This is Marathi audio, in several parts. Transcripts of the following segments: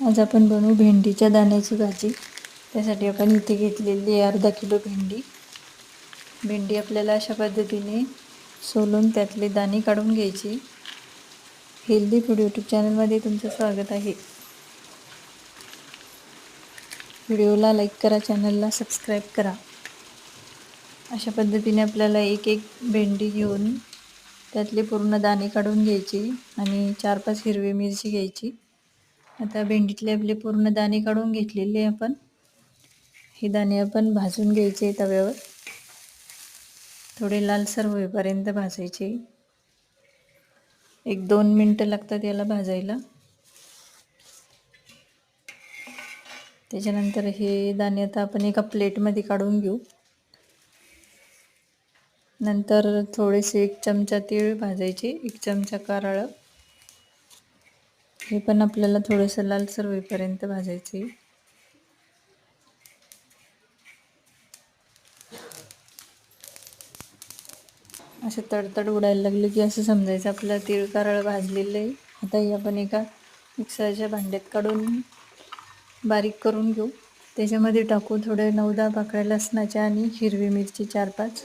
आज आपण बनवू भेंडीच्या दाण्याची भाजी. त्यासाठी आपण इथे घेतलेली आहे अर्धा किलो भेंडी. भेंडी आपल्याला अशा पद्धतीने सोलून त्यातले दाणे काढून घ्यायची. हेल्दी फूड यूट्यूब चॅनलमध्ये तुमचं स्वागत आहे. व्हिडिओला लाईक करा चॅनलला सबस्क्राईब करा. अशा पद्धतीने आपल्याला एक एक भेंडी घेऊन त्यातले पूर्ण दाणे काढून घ्यायची आणि चार पाच हिरवी मिरची घ्यायची. आता भेंडीतले आपले पूर्ण दाणे काढून घेतलेले आपण. हे दाणे आपण भाजून घ्यायचे तव्यावर. थोडे लालसर होईपर्यंत भाजायचे. एक दोन मिनटं लागतात याला भाजायला. त्याच्यानंतर हे दाणे आता आपण एका प्लेटमध्ये काढून घेऊ. नंतर थोडेसे एक चमचा तीळ भाजायचे एक चमचा कारळं. हे पण आपल्याला थोडंसं लालसर होईपर्यंत भाजायचे. असं तडतड उडायला लागले की असं समजायचं आपलं तीळ कारळ भाजलेलं. आहे आता हे आपण एका मिक्सरच्या भांड्यात काढून बारीक करून घेऊ. त्याच्यामध्ये टाकू थोडे नऊ दहा पाकळ्या लसणाच्या आणि हिरवी मिरची चार पाच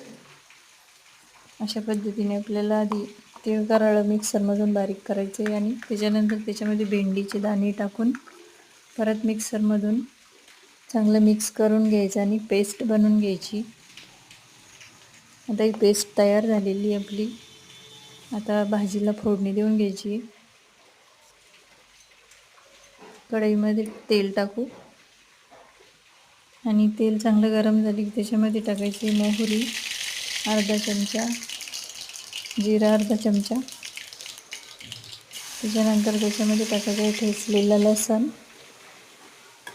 अशा पद्धतीने आपल्याला आधी तीळ कारळ मिक्सरमधून बारीक करायचे आणि त्याच्यानंतर त्याच्यामध्ये भेंडीचे दाणे टाकून परत मिक्सरमधून चांगलं मिक्स करून घ्यायचं आणि पेस्ट बनवून घ्यायची. आता ही पेस्ट तयार झालेली आपली. आता भाजीला फोडणी देऊन घ्यायची. कढईमध्ये तेल टाकू. आणि तेल चांगलं गरम झाली की त्याच्यामध्ये टाकायची मोहरी अर्धा चमचा. जिरा अर्धा चमचा. त्याच्यानंतर त्याच्यामध्ये टाकायचं ठेचलेलं लसण.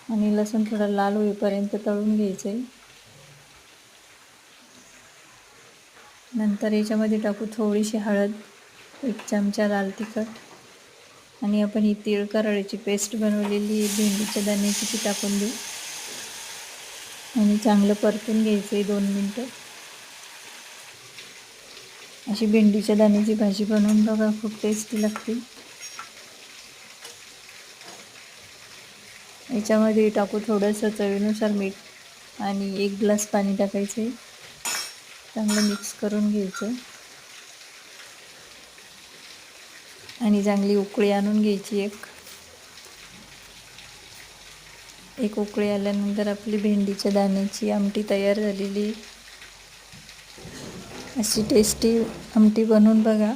आणि लसूण थोडा लाल होईपर्यंत तळून घ्यायचं आहे नंतर याच्यामध्ये टाकू थोडीशी हळद एक चमचा लाल तिखट. आणि आपण ही तीळ करळीची पेस्ट बनवलेली भेंडीच्या दाण्याची ती टाकून देऊ. आणि चांगलं परतून घ्यायचं आहे दोन मिनटं. अशी भेंडीच्या दाण्याची भाजी बनवून बघा खूप टेस्टी लागते. याच्यामध्ये टाकू थोडंसं चवीनुसार मीठ आणि एक ग्लास पाणी टाकायचं. चांगलं मिक्स करून घ्यायचं. आणि चांगली उकळी आणून घ्यायची एक. एक उकळी आल्यानंतर आपली भेंडीच्या दाण्याची आमटी तयार झालेली. अशी टेस्टी आमटी बनवून बघा.